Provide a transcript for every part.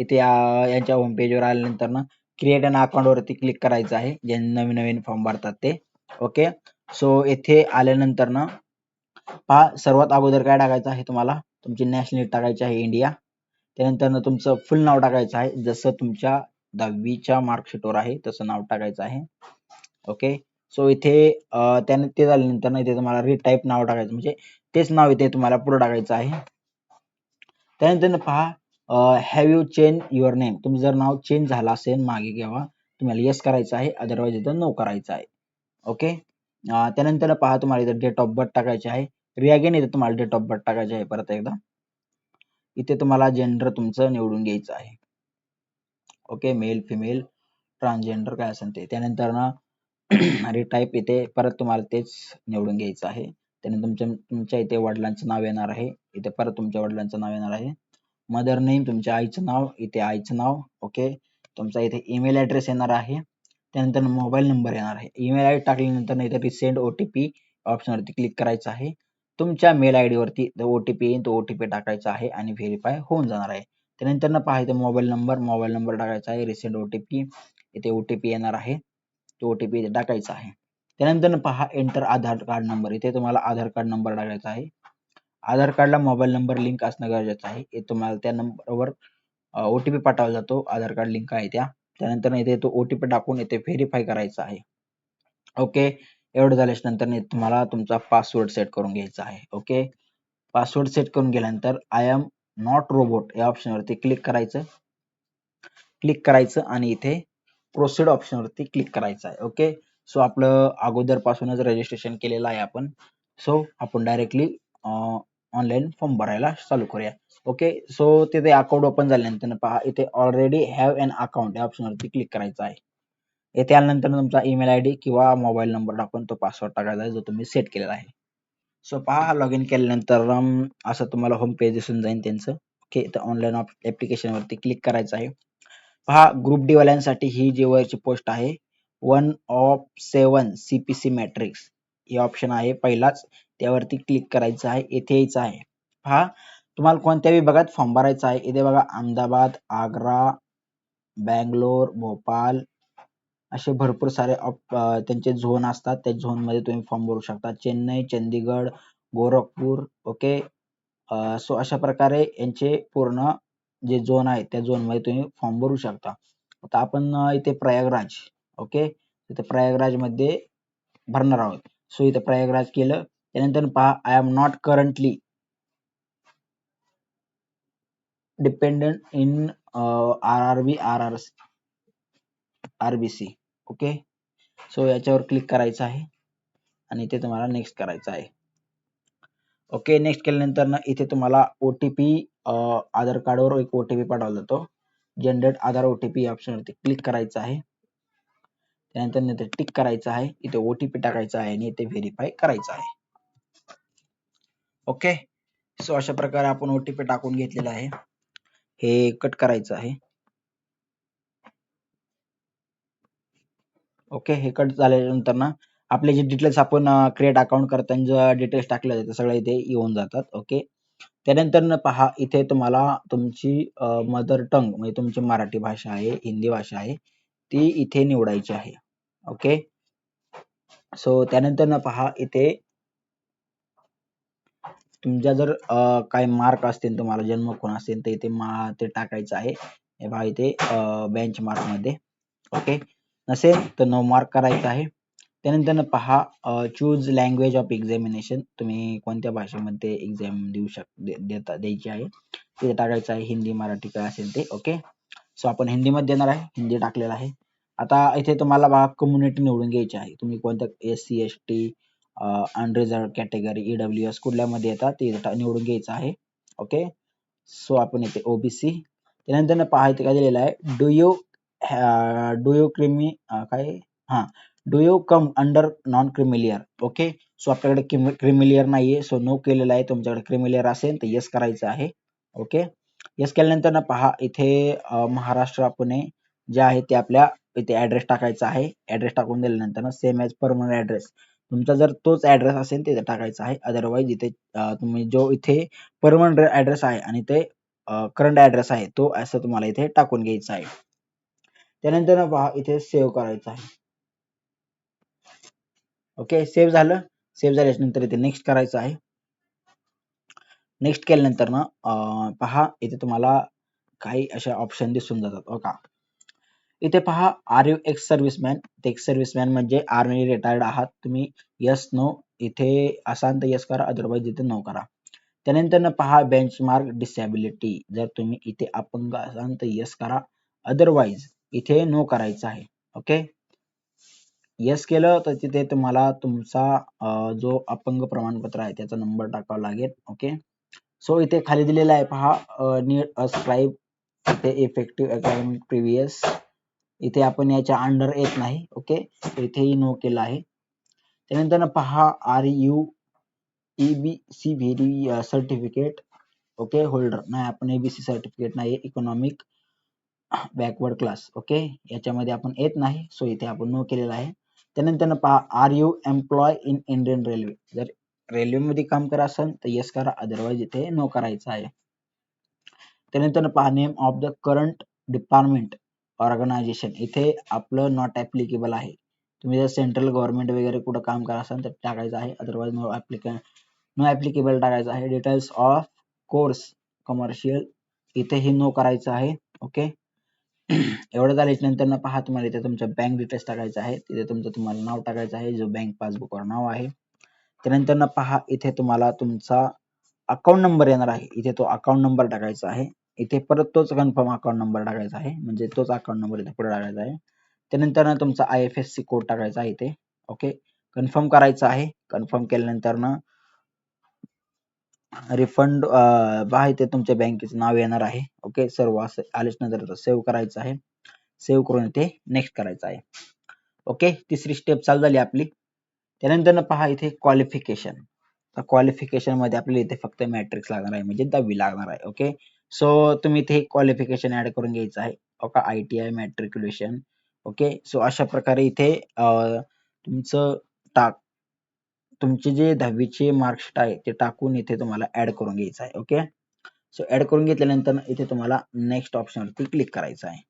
इथे यांच्या होम पेजवर आल्यानंतर ना क्रिएट अन अकाउंट वरती क्लिक करायचं आहे. जे नवीन नवीन फॉर्म भरतात ते. ओके सो येथे आल्यानंतर ना पहा सर्वात अगोदर काय टाकायचं आहे तुम्हाला? तुमची नॅशनॅलिटी टाकायची आहे इंडिया त्यानंतर ना तुमचं फुल नाव टाकायचं आहे. जसं तुमच्या दहावीच्या मार्कशीटवर आहे तसं नाव टाकायचं आहे. ओके सो इथे त्याने ते झाल्यानंतर ना इथे तुम्हाला रिटाईप नाव टाकायचं. म्हणजे तेच नाव इथे तुम्हाला पुढे टाकायचं आहे. त्यानंतर पहा have you change your name तुमचं जर नाव चेंज झालं असेल मागे घ्यावा. तुम्हाला येस करायचं आहे अदरवाईज इथं नो करायचं आहे. ओके त्यानंतर पहा तुम्हाला इथं डेट ऑफ बर्थ टाकायचे आहे. रिअगेन इथे तुम्हाला डेट ऑफ बर्थ टाकायचे आहे परत एकदा. इथे तुम्हाला जेंडर तुमचं निवडून घ्यायचं आहे. ओके मेल फिमेल ट्रान्सजेंडर काय असेल ते. त्यानंतर ना रिटाईप इथे परत तुम्हाला तेच निवडून घ्यायचं आहे. त्यानंतर तुमच्या तुमच्या इथे वडिलांचं नाव येणार आहे. इथे परत तुमच्या वडिलांचं नाव येणार आहे. मदर नेम तुमच्या आईचं नाव इथे आईचं नाव ओके? तुमचा इथे ईमेल ॲड्रेस येणार आहे. त्यानंतर मोबाईल नंबर येणार आहे. ईमेल आय डी टाकल्यानंतर इथे रिसेंड ओ टी पी ऑप्शनवरती क्लिक करायचं आहे. तुमच्या मेल आय डीवरती ओ टी पी येईल तो ओ टी पी टाकायचा आहे आणि व्हेरीफाय होऊन जाणार आहे. त्यानंतर पहा इथे मोबाईल नंबर मोबाईल नंबर टाकायचा आहे रिसेंट ओ टी पी इथे ओ टी पी येणार आहे. तो ओ टी पी इथे टाकायचा आहे. त्यानंतर पहा एंटर आधार कार्ड नंबर इथे तुम्हाला आधार कार्ड नंबर टाकायचा आहे. आधार कार्डला मोबाईल नंबर लिंक असणं गरजेचं आहे. हे तुम्हाला त्या नंबरवर ओ टी पी पाठवला जातो. आधार कार्ड लिंक आहे त्या. त्यानंतर इथे तो ओ टी पी टाकून इथे व्हेरीफाय करायचा आहे. ओके एवढं झाल्याच्यानंतर तुम्हाला तुमचा पासवर्ड सेट करून घ्यायचा आहे. ओके पासवर्ड सेट करून गेल्यानंतर आय एम नॉट रोबोट या ऑप्शनवरती क्लिक करायचं. क्लिक करायचं आणि इथे प्रोसिड ऑप्शनवरती क्लिक करायचं आहे. ओके सो आपलं अगोदरपासूनच रजिस्ट्रेशन केलेलं आहे आपण. सो आपण डायरेक्टली ऑनलाईन फॉर्म भरायला चालू करूया. ओके सो तिथे अकाउंट ओपन झाल्यानंतर पहा इथे ऑलरेडी हॅव अन अकाउंट या ऑप्शनवरती क्लिक करायचं आहे. येथे आल्यानंतर तुमचा ईमेल आय डी किंवा मोबाईल नंबर टाकून तो पासवर्ड टाकायचा आहे जो तुम्ही सेट केलेला आहे. सो पहा लॉग इन केल्यानंतर um, असं तुम्हाला होम पेज दिसून जाईल त्यांचं. ओके तर ऑनलाईन ऍप्लिकेशन वरती क्लिक करायचं आहे. पहा ग्रुप डी वाल्यांसाठी ही जी वरची पोस्ट आहे one of seven CPC matrix हे ऑप्शन आहे पहिलाच. त्यावरती क्लिक करायचं आहे येथे यायचं आहे. पहा तुम्हाला कोणत्या विभागात फॉर्म भरायचा आहे? इथे बघा अहमदाबाद आग्रा बँगलोर भोपाल असे भरपूर सारे त्यांचे झोन असतात. त्या झोनमध्ये तुम्ही फॉर्म भरू शकता. चेन्नई चंदीगड गोरखपूर ओके सो अशा प्रकारे यांचे पूर्ण जे झोन आहे त्या झोनमध्ये तुम्ही फॉर्म भरू शकता. आता आपण इथे प्रयागराज ओके इथे प्रयागराजमध्ये भरणार आहोत. सो इथे प्रयागराज केलं त्यानंतर पहा I am not currently dependent in R R B R R RBC okay so याच्यावर क्लिक करायचं आहे आणि इथे तुम्हाला नेक्स्ट करायचं आहे. ओके नेक्स्ट केल्यानंतर ना इथे तुम्हाला ओ टी पी आधार कार्डवर एक ओ टी पी पाठवला जातो. Generate Aadhaar O T P ऑप्शनवरती click करायचं आहे. त्यानंतर इथे टिक करायचं आहे. इथे ओ टी पी टाकायचा आहे आणि इथे व्हेरीफाय करायचं आहे. ओके? सो अशा प्रकारे आपण ओ टी पी टाकून घेतलेला आहे. हे कट करायचं आहे. ओके? हे कट झाल्यानंतर ना आपले जे डिटेल्स आपण क्रिएट अकाउंट करताना जे डिटेल्स टाकले जातात सगळे इथे येऊन जातात. ओके? त्यानंतर पहा इथे तुम्हाला तुमची मदर टंग म्हणजे तुमची मराठी भाषा आहे हिंदी भाषा आहे ती इथे निवडायची आहे. ओके? सो त्यानंतर पहा इथे तुमच्या जर काही मार्क असतील तुम्हाला जन्म कोण असेल तर इथे मा ते टाकायचं आहे. हे बघा इथे बेंच मार्कमध्ये. ओके नसेल तर नो मार्क करायचं आहे. त्यानंतर पहा चूज लँग्वेज ऑफ एक्झामिनेशन तुम्ही कोणत्या भाषेमध्ये एक्झाम देऊ शक देता द्यायची आहे? ते टाकायचं आहे हिंदी मराठी काय असेल ते. ओके सो आपण हिंदीमध्ये देणार आहे. हिंदी टाकलेलं आहे. आता इथे तुम्हाला बघा कम्युनिटी निवडून घ्यायची आहे. तुम्ही कोणत्या S C S T unreserved category EW S कुठल्यामध्ये येतात ते निवडून घ्यायचं आहे. ओके सो आपण येते ओबीसी त्यानंतर पहा इथे काय दिलेलं आहे. Do you do you creamy काय? हा. Do you come under non creamy layer okay so आपल्याकडे क्रिमिलियर नाहीये. सो नो केलेलं आहे. तुमच्याकडे क्रिमिलियर असेल तर येस करायचं आहे. ओके येस केल्यानंतर ना पहा इथे महाराष्ट्र पुणे जे आहे ते आपल्या इथे ऍड्रेस टाकायचा आहे. ऍड्रेस टाकून दिल्यानंतर ना सेम एज परमनंट ऍड्रेस तुमचा जर तोच ऍड्रेस असेल तिथे टाकायचा आहे. अदरवाईज इथे तुम्ही जो इथे परमनंट ऍड्रेस आहे आणि ते करंट ॲड्रेस आहे तो असं तुम्हाला इथे टाकून घ्यायचा आहे. त्यानंतर पहा इथे सेव्ह करायचा आहे. ओके सेव्ह झालं. सेव्ह झाल्यानंतर इथे नेक्स्ट करायचं आहे. नेक्स्ट केल्यानंतर ना पहा इथे तुम्हाला काही अशा ऑप्शन दिसून जातात. ओका इथे पहा are you ex serviceman ex serviceman म्हणजे आर्मी रिटायर्ड आहात? तुम्ही यस नो इथे असाल तर यस करा अदरवाईज इथे नो करा. त्यानंतर पहा बेंचमार्क डिसॅबिलिटी जर तुम्ही इथे अपंग असाल तर यस करा अदरवाईज इथे नो करायचं आहे. ओके यस केलं तर तिथे तुम्हाला तुमचा जो अपंग प्रमाणपत्र आहे त्याचा नंबर टाकावा लागेल. ओके सो इथे खाली दिलेला आहे पहा नीड अ स्क्राईब इथे इफेक्टिव्ह अकॅडमिक प्रिव्हियस इथे आपण याच्या अंडर येत नाही ओके इथेही नो केलं आहे. त्यानंतर पहा are you EBC very certificate okay holder नाही आपण एबीसी सर्टिफिकेट नाही इकॉनॉमिक बॅकवर्ड क्लास ओके याच्यामध्ये आपण येत नाही सो इथे आपण नो केलेला आहे. त्यानंतर पहा are you employ in Indian railway जर रेल्वेमध्ये काम करा असेल तर येस करा अदरवाईज इथे नो करायचं आहे. त्यानंतर पहा name of the current department organization इथे आपलं नॉट ॲप्लिकेबल आहे. तुम्ही जर सेंट्रल गव्हर्नमेंट वगैरे कुठं काम करा असाल तर टाकायचं आहे. Otherwise no applicable no applicable टाकायचं आहे. डिटेल्स ऑफ कोर्स कमर्शियल इथे हे नो करायचं आहे. ओके एवढं झाल्याच्यानंतर पहा तुम्हाला इथे तुमच्या बँक डिटेल्स टाकायचं आहे. तिथे तुमचं तुम्हाला नाव टाकायचं आहे. जो बँक पासबुकवर नाव आहे. त्यानंतर पहा इथे तुम्हाला तुमचा अकाउंट नंबर येणार आहे. इथे तो अकाउंट नंबर टाकायचा आहे. इथे परत तोच कन्फर्म अकाउंट नंबर टाकायचा आहे. म्हणजे तोच अकाउंट नंबर इथे पुढे टाकायचा आहे. त्यानंतर तुमचा I F S C code टाकायचा आहे इथे. ओके कन्फर्म करायचं आहे. कन्फर्म केल्यानंतर ना रिफंड पहा इथे तुमच्या बँकेचं नाव येणार आहे. ओके सर्व असं आलेच नंतर सेव्ह करायचं आहे. सेव्ह करून इथे नेक्स्ट करायचं आहे. ओके तिसरी स्टेप चालू झाली आपली. त्यानंतर पहा इथे क्वालिफिकेशन क्वालिफिकेशनमध्ये आपल्याला इथे फक्त मॅट्रिक्स लागणार आहे. म्हणजे दहावी लागणार आहे. ओके सो तुम्ही इथे क्वालिफिकेशन ऍड करून घ्यायचं आहे. Okay I T I matriculation okay so अशा प्रकारे इथे तुमचं टाक तुमचे जे दहावीचे मार्कशीट आहे ते टाकून इथे तुम्हाला ऍड करून घ्यायचं आहे. ओके सो ऍड करून घेतल्यानंतर इथे तुम्हाला नेक्स्ट ऑप्शनवरती क्लिक करायचं आहे.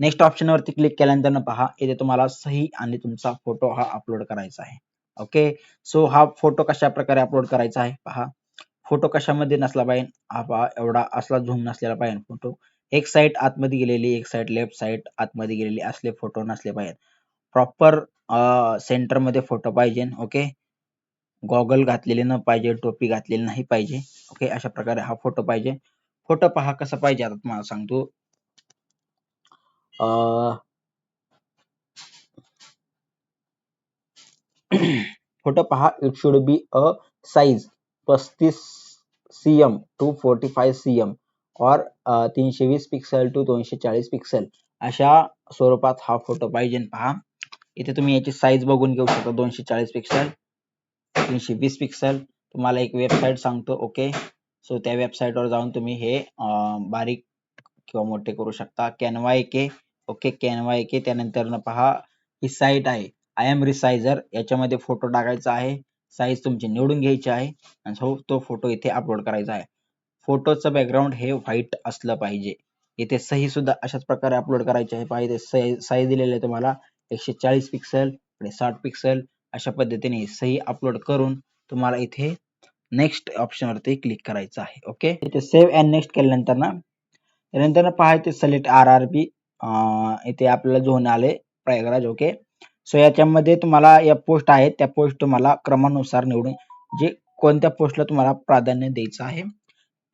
नेक्स्ट ऑप्शनवरती क्लिक केल्यानंतर पहा इथे तुम्हाला सही आणि तुमचा फोटो हा अपलोड करायचा आहे. ओके सो हा फोटो कशा प्रकारे अपलोड करायचा आहे? पहा. फोटो कशामध्ये नसला पाहिजे? हा पहा एवढा असला झूम नसलेला पाहिजे फोटो. एक साईड आतमध्ये गेलेली एक साईड लेफ्ट साईड आतमध्ये गेलेली असले फोटो नसले पाहिजे प्रॉपर सेंटरमध्ये फोटो पाहिजे ओके गॉगल घातलेले न पाहिजे टोपी घातलेली नाही पाहिजे ओके अशा प्रकारे हा फोटो पाहिजे. फोटो पहा कसा पाहिजे आता तुम्हाला सांगतो. फोटो पहा it should be a size पस्तीस C M two forty five C M और तीनशे वीस पिक्सल टू दोनशे चाळीस पिक्सल अशा स्वरूपात हा फोटो पाहिजे. पहा इथे तुम्ही याची साईज बघून घेऊ शकता. दोनशे चाळीस पिक्सल तीनशे वीस पिक्सल तुम्हाला एक वेबसाईट सांगतो ओके सो त्या वेबसाईटवर जाऊन तुम्ही हे बारीक किंवा मोठे करू शकता. कॅनवा एके ओके कॅनवा एके त्यानंतर पहा ही साईट आहे. आय एम रिसायझर याच्यामध्ये फोटो टाकायचा आहे. साईज तुमची निवडून घ्यायची आहे. आणि तो फोटो इथे अपलोड करायचा आहे. फोटोचं बॅकग्राऊंड हे व्हाईट असलं पाहिजे. इथे सही सुद्धा अशाच प्रकारे अपलोड करायचे आहे. पाहिजे साईज दिलेले आहे तुम्हाला. एकशे चाळीस पिक्सल आणि साठ पिक्सल अशा पद्धतीने सही अपलोड करून तुम्हाला इथे नेक्स्ट ऑप्शन वरती क्लिक करायचं आहे. ओके इथे सेव्ह अँड नेक्स्ट केल्यानंतर ना त्यानंतर पहा इथे सिलेक्ट आर आर बी इथे आपल्याला झोन आले प्रयागराज. ओके सो याच्यामध्ये तुम्हाला या पोस्ट आहेत. त्या पोस्ट तुम्हाला क्रमानुसार निवडून जे कोणत्या पोस्टला तुम्हाला प्राधान्य द्यायचं आहे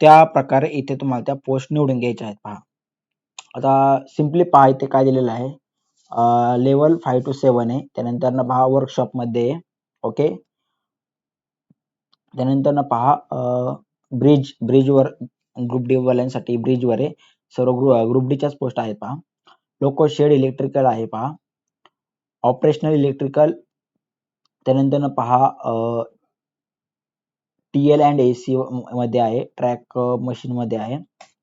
त्या प्रकारे इथे तुम्हाला त्या पोस्ट निवडून घ्यायच्या आहेत पहा. आता सिम्पली पहा इथे काय दिलेलं आहे. लेवल फाय टू सेवन आहे. त्यानंतर ना पहा वर्कशॉपमध्ये ओके त्यानंतर ना पहा ब्रिज ब्रिजवर ग्रुप डी वाल्यांसाठी ब्रिजवर आहे. सर्व ग्रुप डीच्याच पोस्ट आहेत पहा. लोको शेड इलेक्ट्रिकल आहे पहा. ऑपरेशनल इलेक्ट्रिकल त्यानंतर पहा T L and A C मध्ये आहे ट्रॅक मशीन मध्ये आहे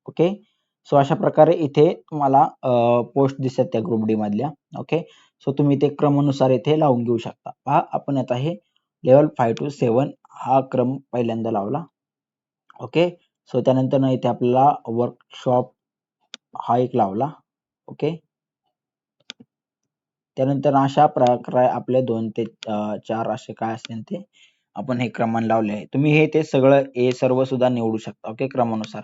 ओके? सो अशा प्रकारे इथे तुम्हाला पोस्ट दिसतात त्या ग्रुप डी मधल्या ओके? सो तुम्ही ते क्रमानुसार इथे लावून घेऊ शकता. पहा आपण आता हे लेवल फाय टू सेवन हा क्रम पहिल्यांदा लावला ओके? सो त्यानंतर इथे आपल्याला वर्कशॉप हा एक लावला ओके? त्यानंतर अशा प्रकारे आपले दोन ते चार असे काय असतील ते आपण हे क्रमांक लावले. आहे तुम्ही हे ते सगळं हे सर्व सुद्धा निवडू शकता. ओके क्रमानुसार.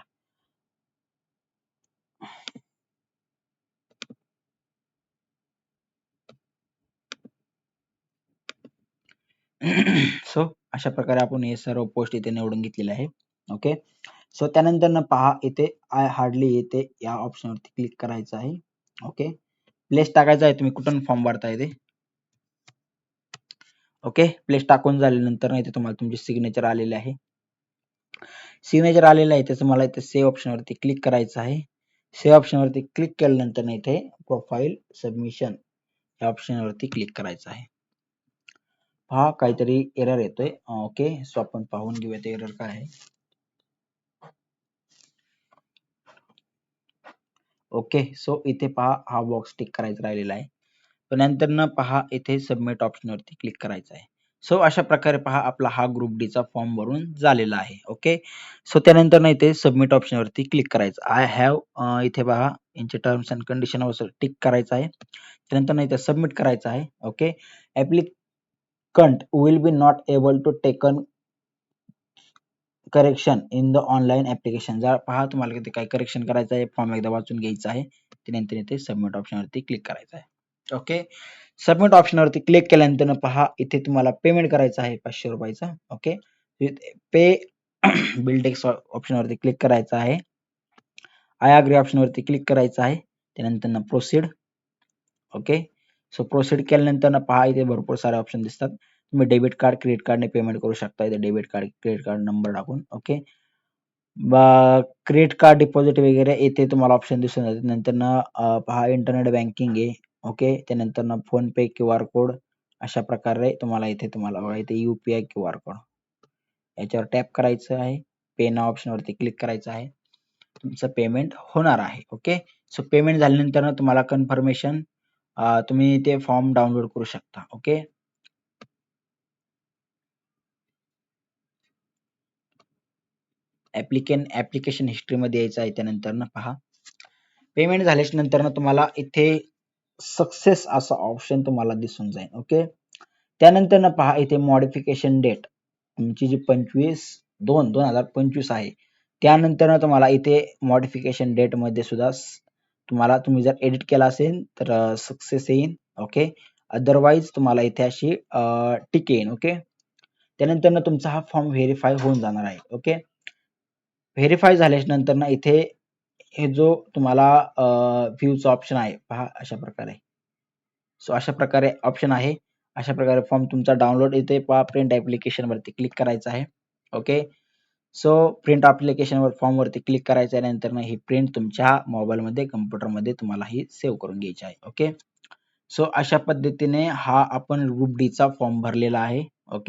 सो अशा प्रकारे आपण हे सर्व पोस्ट इथे निवडून घेतलेले आहे. ओके? सो त्यानंतर ना पहा इथे आय हार्डली येते या ऑप्शनवरती क्लिक करायचं आहे. ओके? प्लेस टाकायचा आहे तुम्ही कुठून फॉर्म भरताय ते? ओके प्लेस टाकून झाल्यानंतर नाही इथे तुम्हाला तुमचे सिग्नेचर आलेले आहे. सिग्नेचर आलेलं आहे त्याचं मला इथे सेव्ह ऑप्शनवरती क्लिक करायचं आहे. सेव्ह ऑप्शनवरती क्लिक केल्यानंतर नाही इथे प्रोफाईल सबमिशन या ऑप्शनवरती क्लिक करायचं आहे. पहा काहीतरी एरर येतोय. ओके सो आपण पाहून घेऊया ते एरर काय आहे. ओके सो इथे पहा हा बॉक्स टिक करायचा राहिलेला आहे. तर नंतर न पहा इथे सबमिट ऑप्शन वरती क्लिक करायचं आहे. सो अशा प्रकारे पहा आपला हा ग्रुप डी चा फॉर्म भरून झालेला आहे. ओके सो त्यानंतर ना इथे सबमिट ऑप्शन वरती क्लिक करायचं. आय हॅव इथे पहा यांचे टर्म्स अँड कंडिशन टिक करायचं आहे. त्यानंतर ना इथे सबमिट करायचं आहे. Okay applicant will be not able to taken correction in the online application जर पहा तुम्हाला इथे काय करेक्शन करायचं आहे फॉर्म एकदा वाचून घ्यायचा आहे त्यानंतर इथे सबमिट ऑप्शनवरती क्लिक करायचं आहे. ओके सबमिट ऑप्शन वरती क्लिक केल्यानंतर पहा इथे तुम्हाला पेमेंट करायचं आहे पाचशे रुपयाचा. ओके पे बिल टेक्स ऑप्शन वरती क्लिक करायचं आहे. आय आग्री ऑप्शन वरती क्लिक करायचं आहे. त्यानंतर प्रोसीड ओके सो प्रोसीड केल्यानंतर पहा इथे भरपूर सारे ऑप्शन दिसतात. तुम्ही डेबिट कार्ड क्रेडिट कार्डने पेमेंट करू शकता. इथे debit card credit card number टाकून ओके क्रेडिट कार्ड डिपॉझिट वगैरे येथे तुम्हाला ऑप्शन दिसून जाते नंतर ना हा इंटरनेट बँकिंग आहे ओके त्यानंतर ना PhonePe Q R code अशा प्रकारे तुम्हाला इथे तुम्हाला बघा इथे आय क्यू आर कोड याच्यावर टॅप करायचं आहे. पे ना ऑप्शनवरती क्लिक करायचं आहे. तुमचं पेमेंट होणार आहे ओके सो पेमेंट झाल्यानंतर ना तुम्हाला कन्फर्मेशन तुम्ही ते फॉर्म डाउनलोड करू शकता ओके ऍप्लिकेन ऍप्लिकेशन हिस्ट्रीमध्ये यायचं आहे त्यानंतर ना पहा. पेमेंट झाल्याच्यानंतर ना तुम्हाला इथे सक्सेस असा ऑप्शन तुम्हाला दिसून जाईल ओके त्यानंतर ना पहा इथे मॉडिफिकेशन डेट तुमची जी पंचवीस दोन दोन हजार पंचवीस आहे त्यानंतर ना तुम्हाला इथे मॉडिफिकेशन डेटमध्ये सुद्धा तुम्हाला तुम्ही जर एडिट केला असेल तर सक्सेस येईल ओके अदरवाईज तुम्हाला इथे अशी टिक येईल ओके त्यानंतर ना तुमचा हा फॉर्म व्हेरीफाय होऊन जाणार आहे ओके व्हेरीफाय झाल्याच्यानंतर ना इथे हे जो तुम्हाला व्ह्यूचा ऑप्शन आहे पहा अशा प्रकारे. सो अशा प्रकारे ऑप्शन आहे. अशा प्रकारे फॉर्म तुमचा डाउनलोड इथे पहा प्रिंट ॲप्लिकेशनवरती क्लिक करायचं आहे. ओके सो प्रिंट ॲप्लिकेशनवर वर फॉर्म वरती क्लिक करायचं आहे नंतर ही प्रिंट तुमच्या मोबाईल मध्ये कम्प्युटरमध्ये तुम्हाला ही सेव्ह करून घ्यायची आहे. ओके सो अशा पद्धतीने हा आपण ग्रुप डी चा फॉर्म भरलेला आहे. ओके